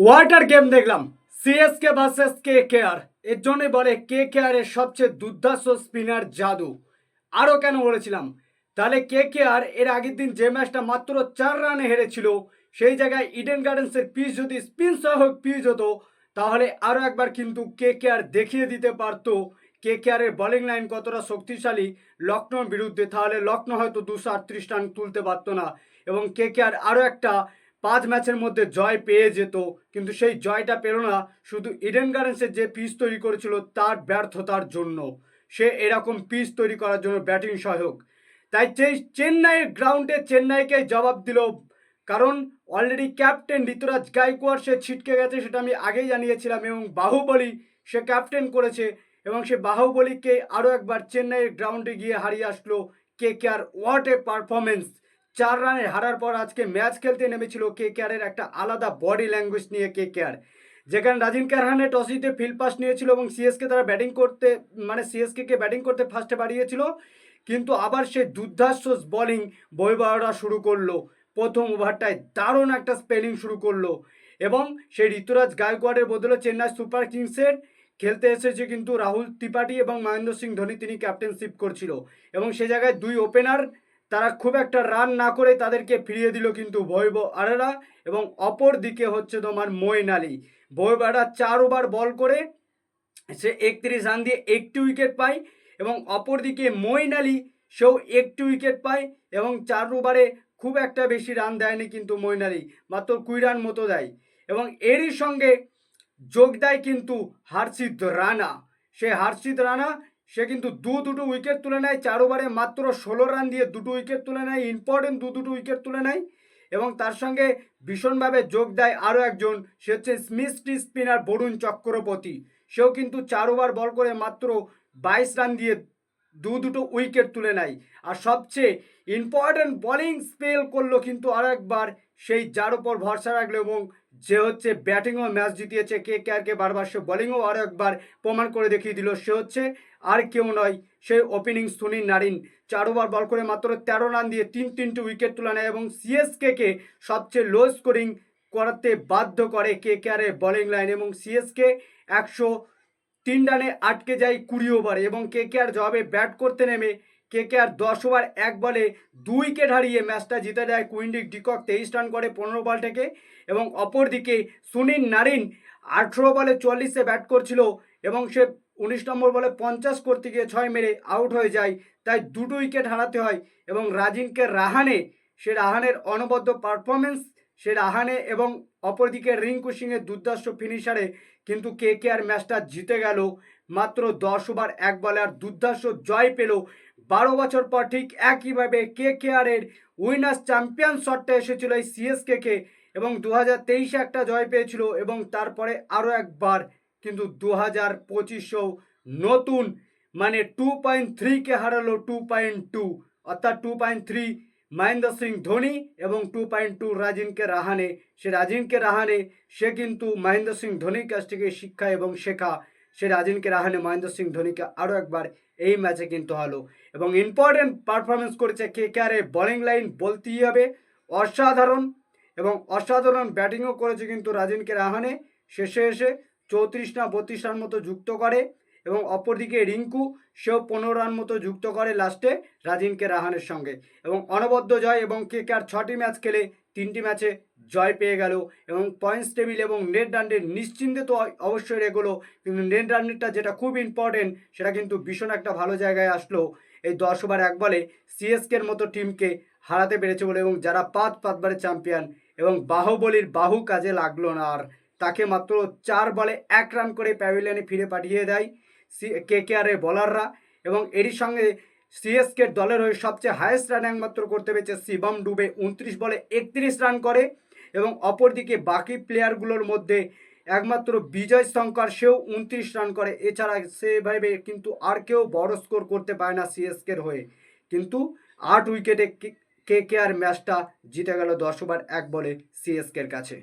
Water game দেখলাম। CSK versus K KR এর জন্যই বলে কে কেআর এর সবচেয়ে দুর্ধর্ষ স্পিনার জাদু। আরও কেন বলেছিলাম? তাহলে কে কেআর এর আগের দিন যে ম্যাচটা মাত্র চার রানে হেরেছিল, সেই জায়গায় ইডেন গার্ডেন্সের পিচ যদি স্পিন সহ পিচ হতো, তাহলে আরও একবার কিন্তু কে কেআর দেখিয়ে দিতে পারতো। কে কেআরের বোলিং লাইন কতটা শক্তিশালী লখনৌর বিরুদ্ধে, তাহলে লখনৌ হয়তো দুশো আটত্রিশ রান তুলতে পারতো না। এবং কে কেআর আরও একটা পাঁচ ম্যাচের মধ্যে জয় পেয়ে যেত, কিন্তু সেই জয়টা পেল না। শুধু ইডেন গার্ডেন্সের যে পিচ তৈরি করেছিল, তার ব্যর্থতার জন্য। সে এরকম পিচ তৈরি করার জন্য ব্যাটিং সহায়ক। তাই সেই চেন্নাইয়ের গ্রাউন্ডে চেন্নাইকে জবাব দিল। কারণ অলরেডি ক্যাপ্টেন ঋতুরাজ গাইকোয়াড়, সে ছিটকে গেছে সেটা আমি আগেই জানিয়েছিলাম এবং বাহুবলী সে ক্যাপ্টেন করেছে এবং সে বাহুবলীকে আরও একবার চেন্নাইয়ের গ্রাউন্ডে গিয়ে হারিয়ে আসলো। কে K R what a performance চার রানে হারার পর আজকে ম্যাচ খেলতে নেমেছিল কে কেয়ারের একটা আলাদা বডি ল্যাঙ্গুয়েজ নিয়ে কে কেয়ার যেখানে রাজিন কারহানে টসিতে ফিল্ড পাস নিয়েছিল এবং সিএসকে তারা ব্যাটিং করতে মানে সিএসকে ব্যাটিং করতে ফার্স্টে বাড়িয়েছিল। কিন্তু আবার সে দুর্ধার্ষ বোলিং বাড়া শুরু করল। প্রথম ওভারটায় দারুণ একটা স্পেলিং শুরু করল। এবং সেই ঋতুরাজ গায়কোয়াড়ের বদলে চেন্নাই সুপার কিংসের খেলতে এসেছে কিন্তু রাহুল ত্রিপাঠী এবং মহেন্দ্র সিং ধোনি তিনি ক্যাপ্টেনশিপ করছিল। এবং সে জায়গায় দুই ওপেনার তারা খুব একটা রান না করে তাদেরকে ফিরিয়ে দিল কিন্তু ভৈব আরেরা এবং অপর দিকে হচ্ছে তোমার মইন আলী। ভৈব আরেরা চার ওভার বল করে সে একত্রিশ রান দিয়ে একটি উইকেট পায় এবং অপর দিকে মইন আলী সেও একটি উইকেট পায় এবং চার ওভারে খুব একটা বেশি রান দেয়নি কিন্তু মইন আলী, মাত্র কুড়ি রান মতো দেয়। এবং এরই সঙ্গে যোগ দেয় কিন্তু হার্ষিত রানা। সে হার্ষিত রানা সে কিন্তু দু দুটো উইকেট তুলে নেয়, চার ওভারে মাত্র ষোলো রান দিয়ে দুটো উইকেট তুলে নেয় ইম্পর্টেন্ট দু দুটো উইকেট তুলে নেয় এবং তার সঙ্গে ভীষণভাবে যোগ দেয় আরও একজন, সে হচ্ছে স্মিথটি স্পিনার বরুণ চক্রবর্তী। সেও কিন্তু চার ওভার বল করে মাত্র বাইশ রান দিয়ে দু দুটো উইকেট তুলে নেয়। আর সবচেয়ে ইম্পর্টেন্ট বোলিং স্পেল করল কিন্তু আরও একবার সেই যার ওপর ভরসা রাখল এবং যে হচ্ছে ব্যাটিংও ম্যাচ জিতিয়েছে, কে কে আর কে বারবার সে বোলিংও আরও একবার প্রমাণ করে দেখিয়ে দিল। সে হচ্ছে আর কেউ নয় সেই ওপেনিং সুনীল নারিন। চার ওভার বল করে মাত্র তেরো রান দিয়ে তিন তিনটি উইকেট তুলে নেয় এবং সিএসকেকে সবচেয়ে লো স্কোরিং করাতে বাধ্য করে কে কে আরের বোলিং লাইন এবং সিএসকে একশো তিন রানে আটকে যায় কুড়ি ওভারে এবং কে কে আর জবাবে ব্যাট করতে নেমে কে কে আর দশ ওভার এক বলে দুই উইকেট হারিয়ে ম্যাচটা জিতে দেয় কুইন্ডিক ডিকক। তেইশ রান করে পনেরো বল থেকে এবং অপরদিকে সুনীল নারিন আঠেরো বলে চল্লিশে ব্যাট করছিল এবং সে উনিশ নম্বর বলে পঞ্চাশ করতে গিয়ে ছয় মেরে আউট হয়ে যায়। তাই দুটো উইকেট হারাতে হয় এবং রাজিনকে রাহানে, সে রাহানের অনবদ্য পারফরমেন্স সে রাহানে এবং অপরদিকে রিঙ্কু সিংয়ের দুর্দর্শ ফিনিশারে কিন্তু কে কে আর ম্যাচটা জিতে গেল। মাত্র দশ ওভার এক বলে আর দুর্ধর্ষ জয় পেল বারো বছর পর ঠিক একইভাবে কে কে আরের উইনার্স চ্যাম্পিয়ন শটটা এসেছিল এই সিএসকে কে এবং দু হাজার তেইশে একটা জয় পেয়েছিল এবং তারপরে আরও একবার কিন্তু দু হাজার পঁচিশেও নতুন মানে টু পয়েন্ট থ্রিকে হারালো টু পয়েন্ট টু অর্থাৎ two point three Mahendra Singh Dhoni এবং টু পয়েন্ট টু রাজিনকে রাহানে। সে রাজিনকে রাহানে, সে কিন্তু মহেন্দ্র সিং ধোনির কাছ থেকে শিক্ষা এবং শেখা সে রাজিনকে রাহানে মহেন্দ্র সিং ধোনিকে আরও একবার এই ম্যাচে কিন্তু হলো এবং ইম্পর্টেন্ট পারফরমেন্স করেছে কে কে আর বোলিং লাইন বলতেই হবে, অসাধারণ। এবং অসাধারণ ব্যাটিংও করেছে কিন্তু রাজিনকে রাহানে শেষে এসে চৌত্রিশ না বত্রিশ রান মতো যুক্ত করে। এবং অপরদিকে রিঙ্কু, সেও পনেরো রান মতো যুক্ত করে লাস্টে রাজিনকে রাহানের সঙ্গে। এবং অনবদ্য জয় এবং কে আর ছটি ম্যাচ খেলে তিনটি ম্যাচে জয় পেয়ে গেল। এবং পয়েন্টস টেবিল এবং নেট রানের নিশ্চিন্তে তো অবশ্যই এগোলো। কিন্তু নেট রানটা যেটা খুব ইম্পর্টেন্ট সেটা কিন্তু ভীষণ একটা ভালো জায়গায় আসলো। এই দশ ওভার এক বলে সিএসকের মতো টিমকে হারাতে পেরেছে বলে এবং যারা পাঁচ পাঁচবারের চ্যাম্পিয়ন এবং বাহুবলীর বাহু কাজে লাগল না আর, তাকে মাত্র চার বলে এক রান করে প্যাভিলিয়নে ফিরে পাঠিয়ে দেয়। সি, কে কে আরের বলাররা এবং এরই সঙ্গে সিএসকে দলের হয়ে সবচেয়ে হায়েস্ট রান একমাত্র করতে পেরেছে শিবম ডুবে উনত্রিশ বলে একত্রিশ রান করে এবং অপরদিকে বাকি প্লেয়ারগুলোর মধ্যে একমাত্র বিজয় শঙ্কর সেও উনত্রিশ রান করে। এছাড়া সেভাবে কিন্তু আর কেউ বড় স্কোর করতে পারে না সিএসকের হয়ে। কিন্তু আট উইকেটে কে কে আর ম্যাচটা জিতে গেল দশ ওভার এক বলে সিএসকের কাছে।